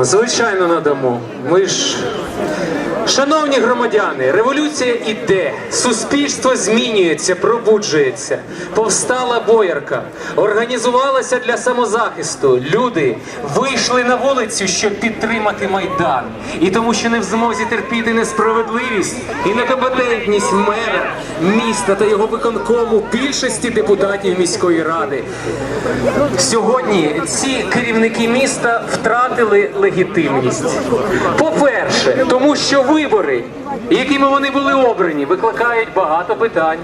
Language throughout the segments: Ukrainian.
Звичайно, надамо. Ми ж. Шановні громадяни, революція іде, суспільство змінюється, пробуджується. Повстала боярка, організувалася для самозахисту. Люди вийшли на вулицю, щоб підтримати майдан. І тому, що не в змозі терпіти несправедливість і некомпетентність мера міста та його виконкому більшості депутатів міської ради. Сьогодні ці керівники міста втратили легітимність. По-перше, тому що вибори, якими вони були обрані, викликають багато питань.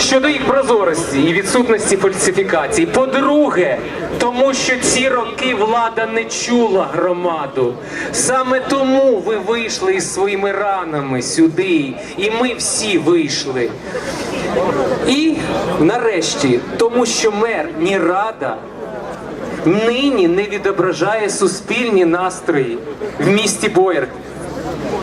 Щодо їх прозорості і відсутності фальсифікацій. По-друге, тому що ці роки влада не чула громаду. Саме тому ви вийшли із своїми ранами сюди, і ми всі вийшли. І нарешті, тому що мер ні рада нині не відображає суспільні настрої в місті Боярки.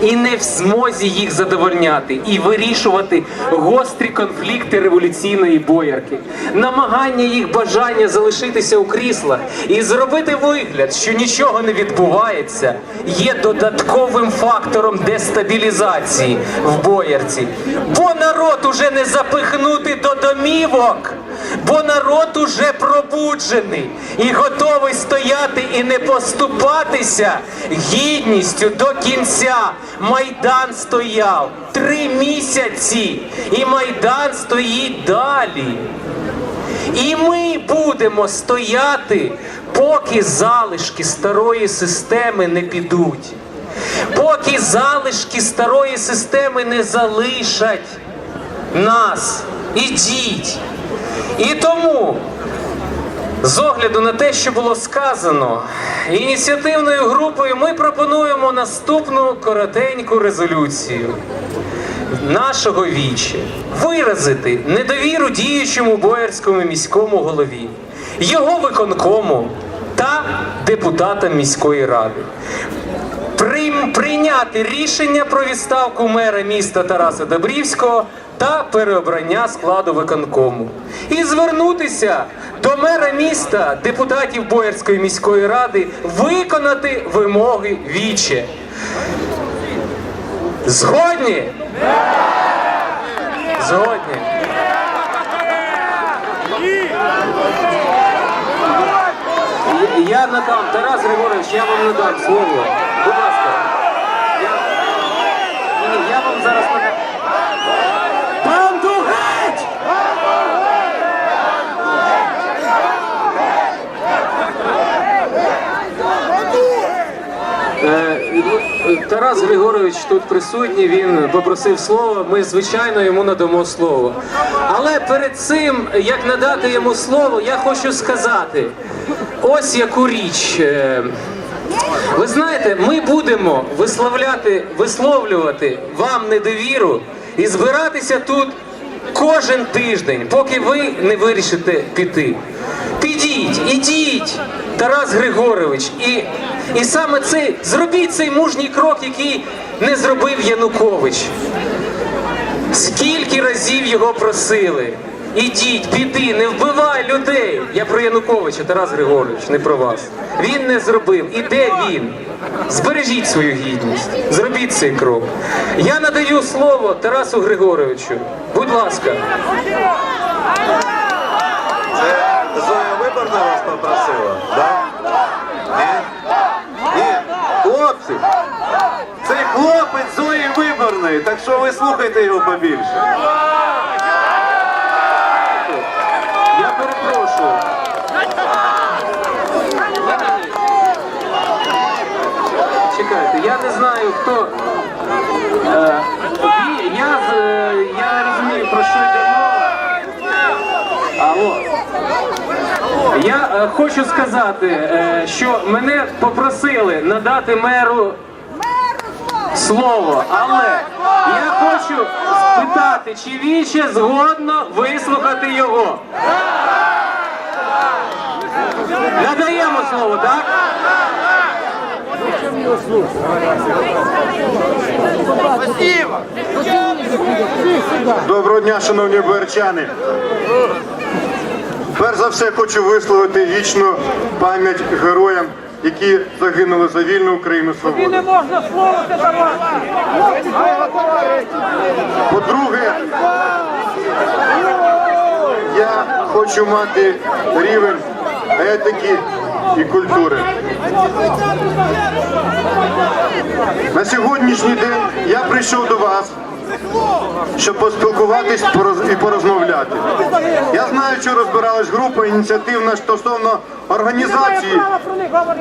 І не в змозі їх задовольняти і вирішувати гострі конфлікти революційної боярки, намагання їх бажання залишитися у кріслах і зробити вигляд, що нічого не відбувається, є додатковим фактором дестабілізації в боярці. Бо народ уже не запихнути до домівок, бо народ уже пробуджений і готовий стояти і не поступатися гідністю до кінця. Майдан стояв три місяці, і майдан стоїть далі. І ми будемо стояти, поки залишки старої системи не підуть, поки залишки старої системи не залишать нас. Ідіть. І тому, з огляду на те, що було сказано, ініціативною групою ми пропонуємо наступну коротеньку резолюцію нашого віче виразити недовіру діючому боярському міському голові, його виконкому та депутатам міської ради. Прийняти рішення про відставку мера міста Тараса Добрівського та переобрання складу виконкому. І звернутися до мера міста, депутатів Боярської міської ради, виконати вимоги віче. Згодні? Згодні. Я- надам, Тарас Григорович, я вам надам слово. Будь ласка. Я, я вам зараз надам. Банду геть! Е, ну, Тарас Григорович тут присутній, він попросив слова. Ми, звичайно, йому надамо слово. Але перед цим, як надати йому слово, я хочу сказати: ось яку річ. Е, Ви знаєте, ми будемо висловляти, висловлювати вам недовіру і збиратися тут кожен тиждень, поки ви не вирішите піти. Підіть, ідіть, Тарас Григорович, і, і саме цей зробіть цей мужній крок, який не зробив Янукович. Скільки разів його просили? Ідіть, піди, не вбивай людей. Я про Януковича, Тарас Григорович, не про вас. Він не зробив. І де він? Збережіть свою гідність, зробіть цей крок. Я надаю слово Тарасу Григоровичу. Будь ласка. Це вас попросила, так? Ні? Хлопці, цей хлопець Зої Виборної, так що ви слухайте його побільше. Я перепрошую. Чекайте, я не знаю, хто е, я не розумію, про що йде мова. Алло. Я е, хочу сказати, е, що мене попросили надати меру слово, але я хочу спитати, чи віче згодно вислухати його. Надаємо слово, так? Доброго дня, шановні боярчани. Перш за все хочу висловити вічну пам'ять героям які загинули за вільну Україну свободу. не можна слово. По-друге, я хочу мати рівень етики і культури. На сьогоднішній день я прийшов до вас, щоб поспілкуватись і порозмовляти. Я знаю, що розбиралась група ініціативна стосовно організації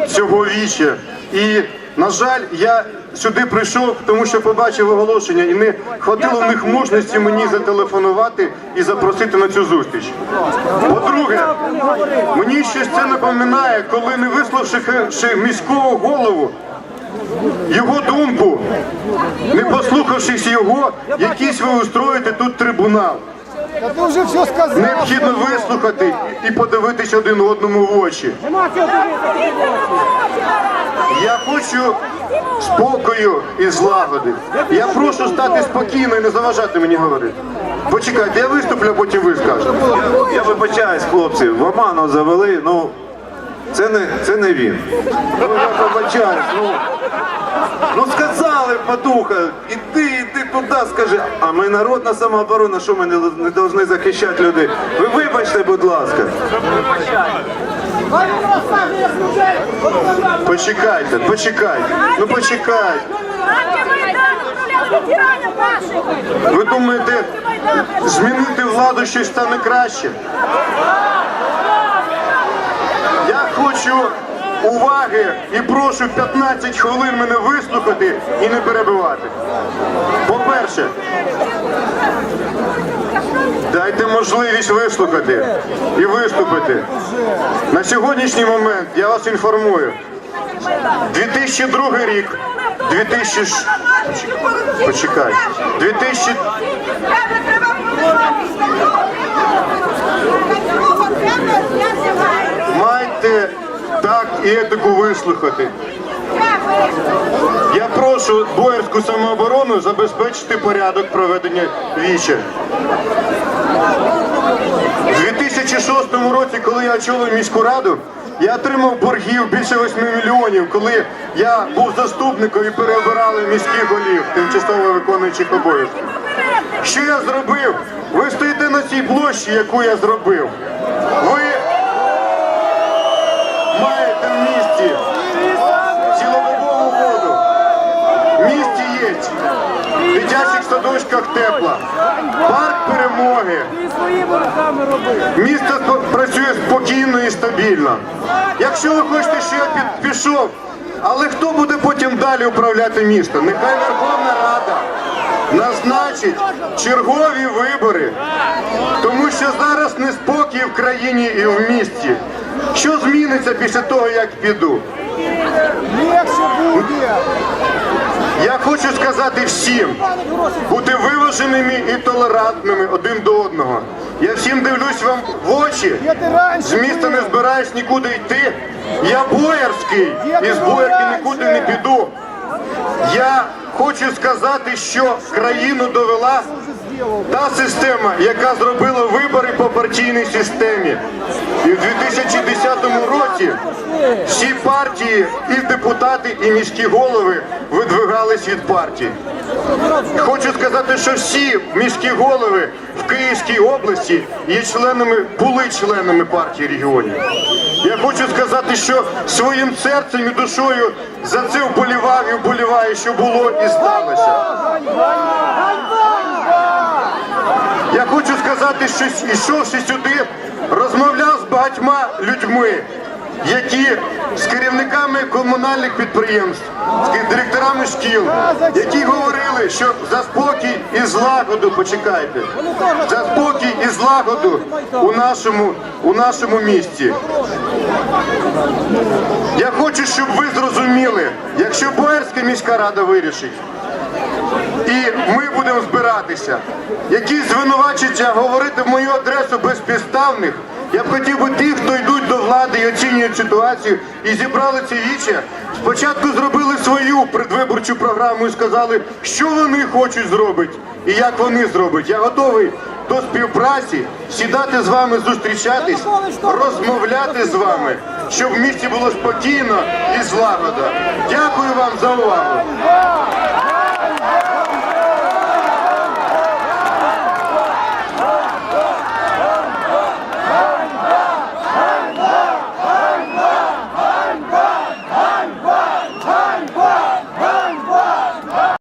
цього віча. І, на жаль, я сюди прийшов, тому що побачив оголошення, і не хватило в них мужності мені зателефонувати і запросити на цю зустріч. По-друге, мені щось це напоминає, коли не вислухавши міського голову, його думку, не послухавшись його, якийсь ви устроїте тут трибунал. Все. Необхідно вислухати і подивитись один одному в очі. Я хочу спокою і злагоди. Я прошу стати спокійно і не заважати мені говорити. Почекайте, я виступлю, а потім ви скажете. Я вибачаюсь, хлопці, в оману завели, ну це не, це не він. Ну, я вибачаюсь, ну. Ну сказали, Матуха, іди, іди туди, скажи. А ми народна самооборона, що ми не, не захищати людей? Ви вибачте, будь ласка. Почекайте, почекайте. Ну почекайте. Ви думаєте, змінити владу щось стане краще? Хочу уваги і прошу 15 хвилин мене вислухати і не перебивати. По-перше, дайте можливість вислухати і виступити. На сьогоднішній момент я вас інформую. 2002 рік, 2000... ж- Почекай. 2000... І етику вислухати. Я прошу боярську самооборону забезпечити порядок проведення віча. У 2006 році, коли я очолив міську раду, я отримав боргів більше 8 мільйонів, коли я був заступником і переобирали міських голів, тимчасово виконуючих обов'язки. Що я зробив? Ви стоїте на цій площі, яку я зробив. Ви маєте в місті цілодобову воду. В місті є в дитячих садочках тепла, парк перемоги. Місто працює спокійно і стабільно. Якщо ви хочете, що я пішов, але хто буде потім далі управляти містом? Нехай Верховна Рада назначить чергові вибори, тому що зараз неспокій в країні і в місті. Що зміниться після того, як піду? Легче будет. Я хочу сказати всім, бути виваженими і толерантними один до одного. Я всім дивлюсь вам в очі. З міста не збираюсь нікуди йти. Я боярський і з боярки нікуди не піду. Я хочу сказати, що країну довела та система, яка зробила вибори по партійній системі. І в 2010 році всі партії, і депутати, і міські голови видвигались від партії. Хочу сказати, що всі міські голови в Київській області є членами, були членами партії регіонів. Я хочу сказати, що своїм серцем і душою за це вболівав і вболіває, що було і сталося. Я хочу сказати, що йшовши сюди, розмовляв з багатьма людьми, які з керівниками комунальних підприємств, з директорами шкіл, які говорили, що за спокій і злагоду, почекайте, за спокій і злагоду у нашому, у нашому місті. Я хочу, щоб ви зрозуміли, якщо Боярська міська рада вирішить, і ми будемо збиратися. Якісь звинувачення говорити в мою адресу безпідставних. Я б хотів би тих, хто йдуть влади і оцінюють ситуацію і зібрали ці віче. Спочатку зробили свою предвиборчу програму і сказали, що вони хочуть зробити і як вони зроблять. Я готовий до співпраці, сідати з вами, зустрічатись, розмовляти з вами щоб в місті було спокійно і злагода. Дякую вам за увагу.